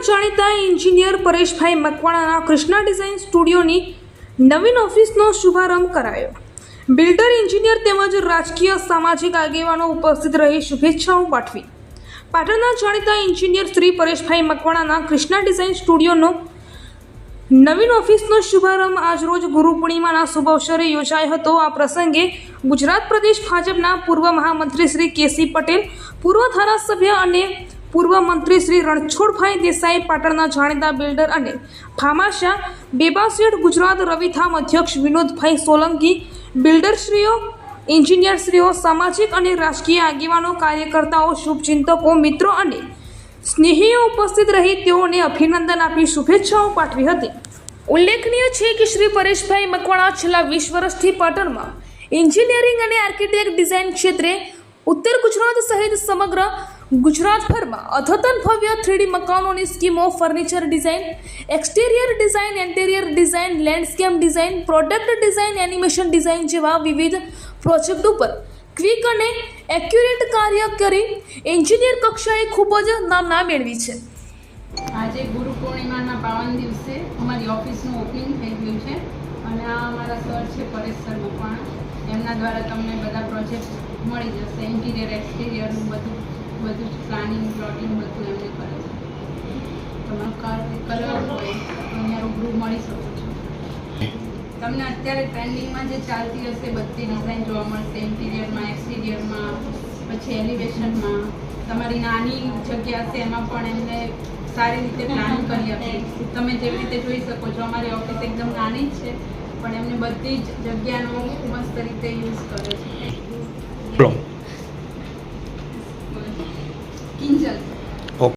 જાણીતા એન્જિનિયર પરેશભાઈ મકવાણાના કૃષ્ણા ડિઝાઇન સ્ટુડિયોની નવીન ઓફિસનો શુભારંભ કરાયો. બિલ્ડર, એન્જિનિયર તેમજ રાજકીય સામાજિક આગેવાનો ઉપસ્થિત રહી શુભેચ્છાઓ પાઠવી. પાટણના જાણીતા એન્જિનિયર શ્રી પરેશભાઈ મકવાણાના કૃષ્ણા ડિઝાઇન સ્ટુડિયોનો નવીન ઓફિસનો શુભારંભ આજરોજ ગુરુ પૂર્ણિમાના શુભ અવસરે યોજાયો હતો. આ પ્રસંગે ગુજરાત પ્રદેશ ભાજપના પૂર્વ મહામંત્રી શ્રી કેસી પટેલ, પૂર્વ ધારાસભ્ય અને પૂર્વ મંત્રી શ્રી રણછોડભાઈ દેસાઈ પાટણના જાણીતા બિલ્ડર અને ફામાશા બેબાસેઠ ગુજરાત રવિથામ અધ્યક્ષ વિનોદભાઈ સોલંકી, બિલ્ડરશ્રીઓ, એન્જિનિયરશ્રીઓ, સામાજિક અને રાજકીય આગેવાનો, કાર્યકર્તાઓ, શુભચિંતકો, મિત્રો અને સ્નેહીઓ ઉપસ્થિત રહી તેઓને અભિનંદન આપી શુભેચ્છાઓ પાઠવી હતી. ઉલ્લેખનીય છે કે શ્રી પરેશભાઈ મકવાણા છેલ્લા વીસ વર્ષથી પાટણમાં એન્જિનિયરિંગ અને આર્કિટેક્ટ ડિઝાઇન ક્ષેત્રે ઉત્તર ગુજરાત સહિત સમગ્ર ગુજરાતભરમાં અદ્યતન ભવ્ય થ્રીડી મકાનોની સ્કીમો, furniture design, exterior design interior design, landscape design, product design, animation design જેવા વિવિધ પ્રોજેક્ટ ઉપર ક્વિક અને એક્યુરેટ કાર્ય કરી એન્જિનિયર કક્ષાએ ખૂબ જ નામના મેળવી છે. આજે ગુરુ પૂર્ણિમાના પાવન દિવસે અમારી ઓફિસનું ઓપનિંગ થઈ ગયું છે અને આ અમારા સર છે પરેશ સર મકવાણા એમના દ્વારા તમને બધા પ્રોજેક્ટ મળી જશે, ઇન્ટિરિયર, એક્સટિરિયરનું બધું. બધું જ પ્લાનિંગ પ્લોટિંગ બધું એમને કરે છે. તમારું કાર કલર હોય, તો અહીંયા રૂબરૂ મળી શકો છો. તમને અત્યારે ટ્રેન્ડિંગમાં જે ચાલતી હશે બધી ડિઝાઇન જોવા મળશે ઇન્ટિરિયરમાં એક્સટિરિયરમાં પછી એલિવેશનમાં તમારી નાની જગ્યા હશે, એમાં પણ એમને સારી રીતે પ્લાન કરી આપે તમે જેવી રીતે જોઈ શકો છો, અમારી ઓફિસ એકદમ નાની જ છે, પણ એમને બધી જ જગ્યાનો મસ્ત રીતે યુઝ કરે છે. Angel.